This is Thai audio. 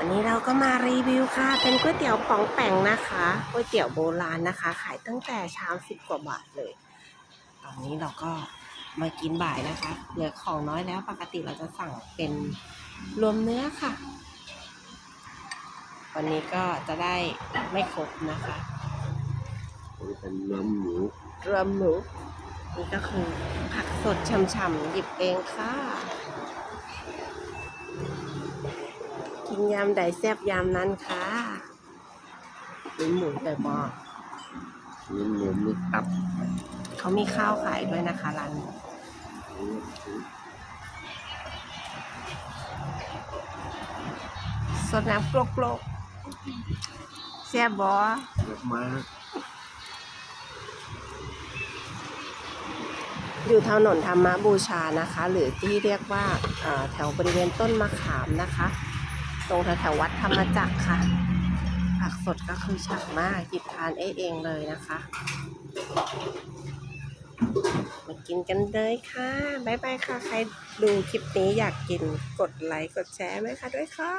วันนี้เราก็มารีวิวค่ะ เป็นก๋วยเตี๋ยวป๋องแป่งนะคะก๋วยเตี๋ยวโบราณนะคะ ขายตั้งแต่ชามสิบกว่าบาทเลย ตอนนี้เราก็มากินบ่ายนะคะ เหลือของน้อยแล้วปกติเราจะสั่งเป็นรวมเนื้อค่ะ วันนี้ก็จะได้ไม่ครบนะคะเป็นน้ำหมูรวมหมูนี่ก็คือผักสดฉ่ำๆหยิบเองค่ะ กิ นยำใดแซบยำนั้นค่ะมีหมูแต่บอกมีหมูมีตับเขามีข้าวขายด้วยนะคะร้านนี้สดน้ำกรกโลกแซ่บบอเยอะมากอยู่ถนนธรรมบูชานะคะ หรือที่เรียกว่าเอ่อแถวบริเวณต้นมะขามนะคะ ตรงแถวๆวัดธรรมจักรค่ะ ผักสดก็คือฉ่ำมากหยิบทานเองเองเลยนะคะ มากินกันเลยค่ะบ๊ายบายค่ะ ใครดูคลิปนี้อยากกินกดไลค์กดแชร์ไหมคะด้วยค่ะ